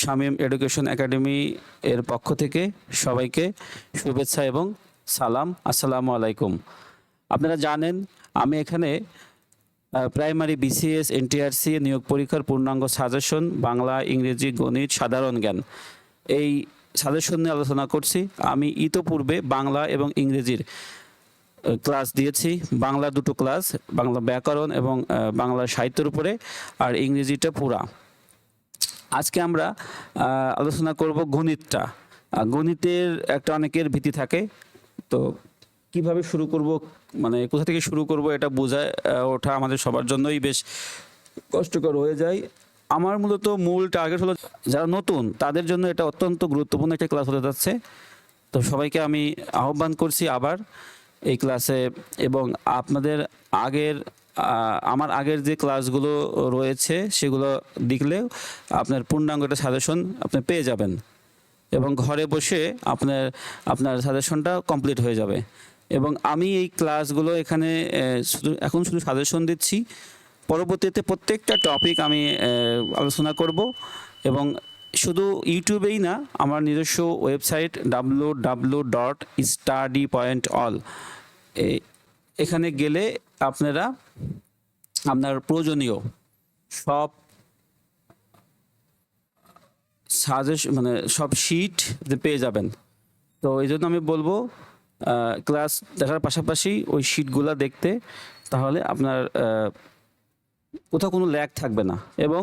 Shamim education academy এর পক্ষ থেকে সবাইকে শুভেচ্ছা এবং সালাম। আসসালামু আলাইকুম। আপনারা জানেন, আমি এখানে প্রাইমারি বিসিএস, এনটিআরসি, নিয়োগ পরীক্ষার পূর্ণাঙ্গ সাজেশন, বাংলা, ইংরেজি, গণিত, সাধারণ জ্ঞান। এই সাজেশন নিয়ে আলোচনা করছি। আমি ইতোপূর্বে বাংলা এবং ইংরেজির ক্লাস দিয়েছি। বাংলা দুটো ক্লাস, বাংলা ব্যাকরণ এবং বাংলা সাহিত্যের উপরে, আর ইংরেজিটা পুরা। আজকে আমরা আলোচনা করব গণিতটা। গণিতের একটা অনেকের ভীতি থাকে, তো কীভাবে শুরু করব মানে কোথা থেকে শুরু করব এটা বোঝায় ওঠা আমাদের সবার জন্যই বেশ কষ্টকর হয়ে যায়। আমার মূলত মূল টার্গেট হলো যারা নতুন, তাদের জন্য এটা অত্যন্ত গুরুত্বপূর্ণ একটা ক্লাস হতে যাচ্ছে। তো সবাইকে আমি আহ্বান করছি আবার এই ক্লাসে এবং আপনাদের আগের আমার আগের যে ক্লাসগুলো রয়েছে, সেগুলো দেখলেও আপনার পূর্ণাঙ্গ একটা সাজেশন আপনি পেয়ে যাবেন। এবং ঘরে বসে আপনার আপনার সাজেশনটা কমপ্লিট হয়ে যাবে। এবং আমি এই ক্লাসগুলো এখানে শুধু, এখন শুধু সাজেশন দিচ্ছি। পরবর্তীতে প্রত্যেকটা টপিক আমি আলোচনা করব। এবং শুধু ইউটিউবেই না, আমার নিজস্ব website W W dot study point all এখানে গেলে আপনারা আপনার প্রয়োজনীয় সব সাজেশ মানে সব শিট পেয়ে যাবেন। তো এই জন্য আমি বলব ক্লাস দেখার পাশাপাশি ওই শিটগুলো দেখতে, তাহলে আপনার কোথাও কোনো ল্যাগ থাকবে না। এবং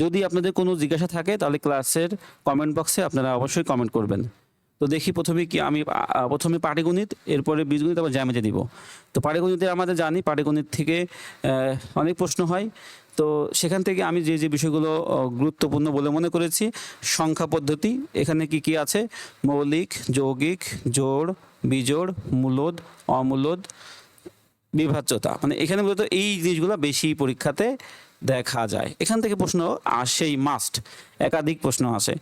যদি আপনাদের কোনো জিজ্ঞাসা থাকে, তাহলে ক্লাসের কমেন্ট বক্সে আপনারা অবশ্যই কমেন্ট করবেন। তো দেখি প্রথমে কি আমি প্রথমে পাটিগণিত, এরপরে বীজগণিত, আবার জ্যামিতি দিব। তো পাটিগণিতে আমাদের জানি, পাটিগণিত থেকে অনেক প্রশ্ন হয়। তো সেখান থেকে আমি যে যে বিষয়গুলো গুরুত্বপূর্ণ বলে মনে করেছি, সংখ্যা পদ্ধতি, এখানে কি কি আছে? মৌলিক, যৌগিক, জোড়, বিজোড়, মূলদ, অমূলদ, বিভাজ্যতা। মানে এখানে মূলত এই জিনিসগুলো বেশি পরীক্ষাতে দেখা যায়। এখান থেকে প্রশ্ন আসেই মাস্ট একাধিক প্রশ্ন আসে।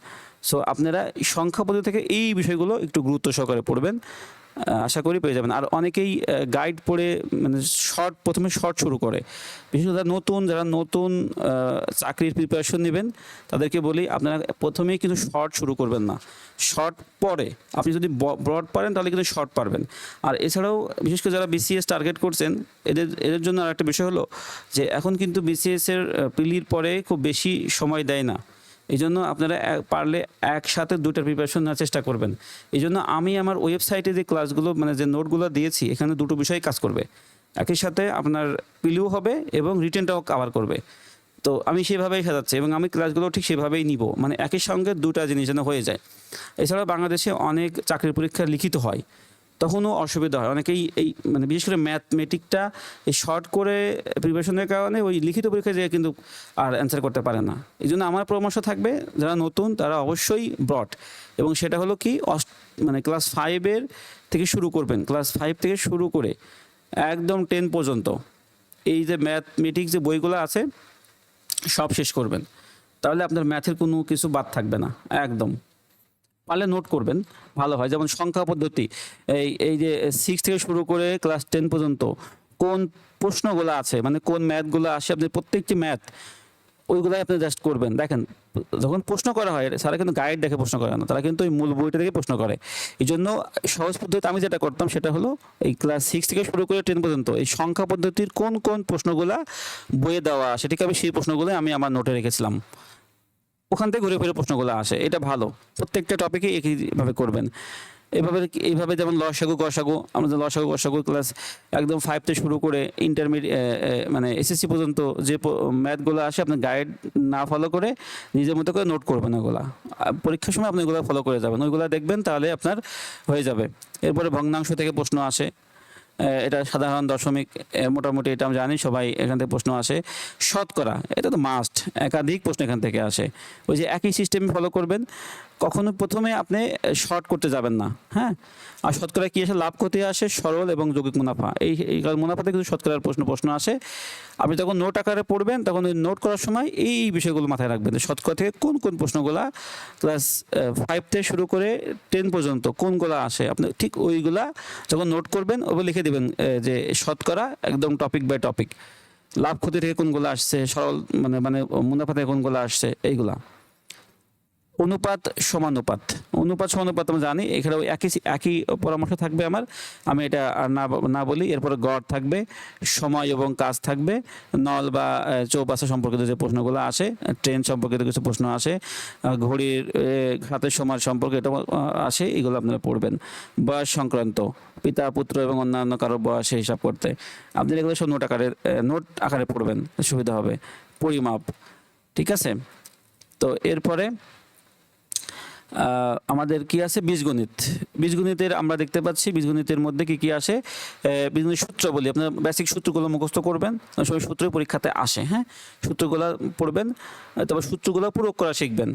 সো আপনারা সংখ্যা পদ্ধতি থেকে এই বিষয়গুলো একটু গুরুত্ব সহকারে পড়বেন। আশা করি পেয়ে যাবেন। আর অনেকেই গাইড পড়ে মানে শর্ট প্রথমে শর্ট শুরু করে। বিশেষত যারা নতুন যারা নতুন চাকরির প্রিপারেশন নেবেন, তাদেরকে বলি, আপনারা প্রথমেই কিন্তু শর্ট শুরু করবেন না। শর্ট পরে, আপনি যদি ব্রড পারেন, তাহলে কিন্তু শর্ট পারবেন। আর এছাড়াও, বিশেষ করে যারা বিসিএস টার্গেট করছেন, এদের এদের জন্য আর একটা বিষয় হলো যে, এখন কিন্তু বিসিএসের পিলির পরে খুব বেশি সময় দেয় না। এই জন্য আপনারা পারলে একসাথে দুটার প্রিপারেশন নেওয়ার চেষ্টা করবেন। এই জন্য আমি আমার ওয়েবসাইটে যে ক্লাসগুলো মানে যে নোটগুলো দিয়েছি, এখানে দুটো বিষয় কাজ করবে। একই সাথে আপনার পিলিও হবে এবং রিটেনটাও কভার করবে। তো আমি সেভাবেই সাজাচ্ছি এবং আমি ক্লাসগুলো ঠিক সেভাবেই নিব। মানে একই সঙ্গে দুটা জিনিস যেন হয়ে যায়। এছাড়াও বাংলাদেশে অনেক চাকরির পরীক্ষা লিখিত হয়। তখনও অসুবিধা হয়। অনেকেই এই মানে বিশেষ করে ম্যাথমেটিকটা এই শর্ট করে প্রিপারেশনের কারণে ওই লিখিত পরীক্ষায় যেয়ে কিন্তু আর অ্যান্সার করতে পারে না। এই জন্য আমার পরামর্শ থাকবে, যারা নতুন তারা অবশ্যই ব্রড এবং সেটা হলো কি মানে ক্লাস ফাইভের থেকে শুরু করবেন। ক্লাস ফাইভ থেকে শুরু করে একদম টেন পর্যন্ত এই যে ম্যাথমেটিক্স যে বইগুলো আছে, সব শেষ করবেন। তাহলে আপনার ম্যাথের কোনো কিছু বাদ থাকবে না। একদম। পারলে নোট করবেন, ভালো হয়। যেমন সংখ্যা পদ্ধতি, এই এই যে সিক্স থেকে শুরু করে ক্লাস টেন পর্যন্ত কোন প্রশ্নগুলো আছে মানে কোন ম্যাথগুলো আসে, আপনি প্রত্যেকটি ম্যাথ ওইগুলাই আপনি জাস্ট করবেন। দেখেন, যখন প্রশ্ন করা হয় তারা কিন্তু গাইড দেখে প্রশ্ন করে না, তারা কিন্তু ওই মূল বইটা থেকে প্রশ্ন করে। এই জন্য সহজ পদ্ধতিতে আমি যেটা করতাম, সেটা হলো এই ক্লাস সিক্স থেকে শুরু করে টেন পর্যন্ত এই সংখ্যা পদ্ধতির কোন কোন প্রশ্নগুলা বইয়ে দেওয়া, সেটিকে আমি সেই প্রশ্নগুলো আমি আমার নোটে রেখেছিলাম। ওখান থেকে ঘুরে ফিরে প্রশ্নগুলো আসে। এটা ভালো। প্রত্যেকটা টপিকে একইভাবে করবেন। এভাবে এইভাবে যেমন লসাগু, গসাগু, আমরা লসাগু, গসাগু ক্লাস একদম ফাইভ থেকে শুরু করে ইন্টারমিডিয়েট মানে এসএসসি পর্যন্ত যে ম্যাথগুলো আসে, আপনি গাইড না ফলো করে নিজের মতো করে নোট করবেন ওগুলা। পরীক্ষার সময় আপনি ওগুলো ফলো করে যাবেন। ওইগুলো দেখবেন তাহলে আপনার হয়ে যাবে। এরপরে ভগ্নাংশ থেকে প্রশ্ন আসে। এটা সাধারণ দশমিক মোটামুটি এটা আমি জানি, সবাই এখান থেকে প্রশ্ন আসে। শতকরা, এটা তো মাস্ট একাধিক প্রশ্ন এখান থেকে আসে। ওই যে একই সিস্টেমে ফলো করবেন কখনো প্রথমে আপনি শর্ট করতে যাবেন না হ্যাঁ? আর শতকরা কি আসে? লাভ ক্ষতি আসে, সরল এবং যৌগিক মুনাফা। এই এই মুনাফাতে কিন্তু শতকরার প্রশ্ন প্রশ্ন আসে। আপনি যখন নোট আকারে পড়বেন, তখন ওই নোট করার সময় এই বিষয়গুলো মাথায় রাখবেন শতকরা থেকে কোন কোন প্রশ্নগুলা ক্লাস ফাইভ থেকে শুরু করে টেন পর্যন্ত কোনগুলো আসে? আপনি ঠিক ওইগুলা যখন নোট করবেন ওগুলো লিখে দেবেন যে শতকরা একদম টপিক বাই টপিক লাভ ক্ষতি থেকে কোনগুলো আসছে? সরল মানে মানে মুনাফা থেকে কোনগুলো আসছে? এইগুলা। অনুপাত সমানুপাত অনুপাত। সমানুপাত আমরা জানি, এখানেও একই একই পরামর্শ থাকবে আমার। আমি এটা না না বলি, এরপরে গড় থাকবে, সময় এবং কাজ থাকবে, নল বা চৌপাশা সম্পর্কিত যে প্রশ্নগুলো আসে, ট্রেন সম্পর্কিত কিছু প্রশ্ন আসে ঘড়ির হাতের সময় সম্পর্কে এটা আসে, এগুলো আপনারা পড়বেন। বয়স সংক্রান্ত, পিতা, পুত্র এবং অন্যান্য কারও বয়সে হিসাব করতে। আপনি এগুলো সব নোট আকারে নোট আকারে পড়বেন, সুবিধা হবে। পরিমাপ, ঠিক আছে? তো এরপরে আমাদের কি আছে? বীজগণিত। বীজগণিতের আমরা দেখতে পাচ্ছি, বীজগণিতের মধ্যে কি কি আসে? বীজগণিত সূত্র বলি। আপনার বেসিক সূত্রগুলো মুখস্থ করবেন। সময় সূত্রই পরীক্ষাতে আসে হ্যাঁ? সূত্রগুলো পড়বেন, তারপর সূত্রগুলো প্রয়োগ করা শিখবেন।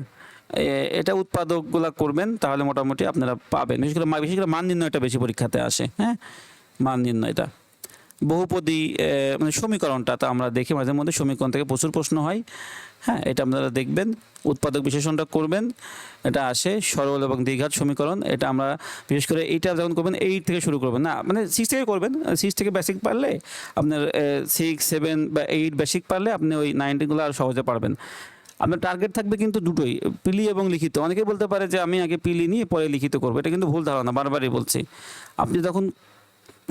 এটা উৎপাদকগুলো করবেন, তাহলে মোটামুটি আপনারা পাবেন। বিশেষ করে বিশেষ করে মান নির্ণয়টা বেশি পরীক্ষাতে আসে হ্যাঁ? মান নির্ণয়টা। বহুপদী মানে সমীকরণটা তো আমরা দেখি মাঝে মধ্যে, সমীকরণ থেকে প্রচুর প্রশ্ন হয়। হ্যাঁ এটা আপনারা দেখবেন, উৎপাদক বিশেষণটা করবেন, এটা আসে সরল এবং দ্বিঘাত সমীকরণ, এটা আমরা বিশেষ করে এইটা যখন করবেন এইট থেকে শুরু করবেন, না মানে সিক্স থেকে করবেন সিক্স থেকে বেসিক পারলে আপনার সিক্স সেভেন বা এইট বেসিক পারলে আপনি ওই নাইনটিনগুলো আর সহজে পারবেন। আপনার টার্গেট থাকবে কিন্তু দুটোই পিলি এবং লিখিত। অনেকে বলতে পারে যে আমি আগে পিলি নিয়ে পরে লিখিত করব, এটা কিন্তু ভুল ধারণা, বারবারই বলছি। আপনি যখন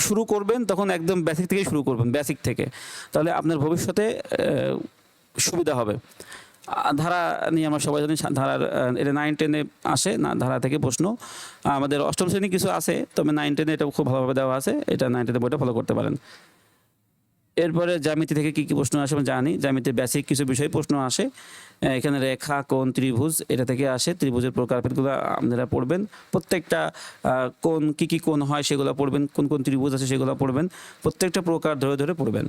শুরু করবেন, তখন একদম বেসিক থেকেই শুরু করবেন বেসিক থেকে। তাহলে আপনার ভবিষ্যতে সুবিধা হবে। ধারা নিয়ে আমরা সবাই জানি, ধারার এটা নাইন টেনে আসে, না, ধারা থেকে প্রশ্ন। আমাদের অষ্টম শ্রেণি কিছু আছে, তবে নাইন টেনে এটা খুব ভালোভাবে দেওয়া আছে, এটা নাইন টেনে বইটা ফলো করতে পারেন। এরপরে জ্যামিতি থেকে কি কি প্রশ্ন আসে আমরা জানি, জ্যামিতির বেসিক কিছু বিষয় প্রশ্ন আসে। এখানে রেখা, কোণ, ত্রিভুজ, এটা থেকে আসে, ত্রিভুজের প্রকারভেদগুলো আপনারা পড়বেন। প্রত্যেকটা কোন কি কি কোণ হয় সেগুলো পড়বেন, কোন কোন ত্রিভুজ আছে সেগুলো পড়বেন। প্রত্যেকটা প্রকার ধরে ধরে পড়বেন।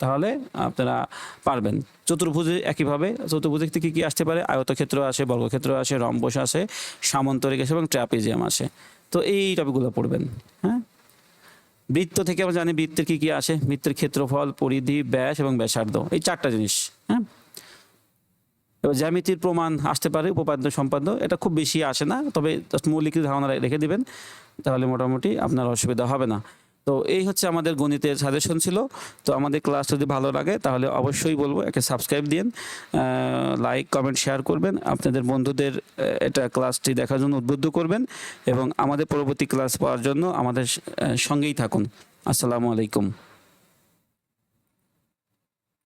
তাহলে আপনারা পারবেন। চতুর্ভুজে একইভাবে, চতুর্ভুজে কী কী আসতে পারে? আয়তক্ষেত্র আসে, বর্গক্ষেত্র আসে, রম্বস আসে, সামন্তরিক আসে এবং ট্র্যাপিজিয়াম আসে। তো এই টপিকগুলো পড়বেন হ্যাঁ? বৃত্ত থেকে আমরা জানি বৃত্তের কী কী আসে। বৃত্তের ক্ষেত্রফল, পরিধি, ব্যাস এবং ব্যাসার্ধ, এই চারটা জিনিস হ্যাঁ? এবার জ্যামিতির প্রমাণ আসতে পারে, উপপাদ্য, সম্পাদ্য, এটা খুব বেশি আসে না, তবে মৌলিক ধারণা রেখে দিবেন, তাহলে মোটামুটি আপনার অসুবিধা হবে না। তো এই হচ্ছে আমাদের গণিতের সাজেশন ছিল। তো আমাদের ক্লাস যদি ভালো লাগে, তাহলে অবশ্যই বলব, একে সাবস্ক্রাইব দিন লাইক কমেন্ট শেয়ার করবেন। আপনাদের বন্ধুদের এটা ক্লাসটি দেখার জন্য উদ্বুদ্ধ করবেন এবং আমাদের পরবর্তী ক্লাস পাওয়ার জন্য আমাদের সঙ্গেই থাকুন। আসসালামু আলাইকুম।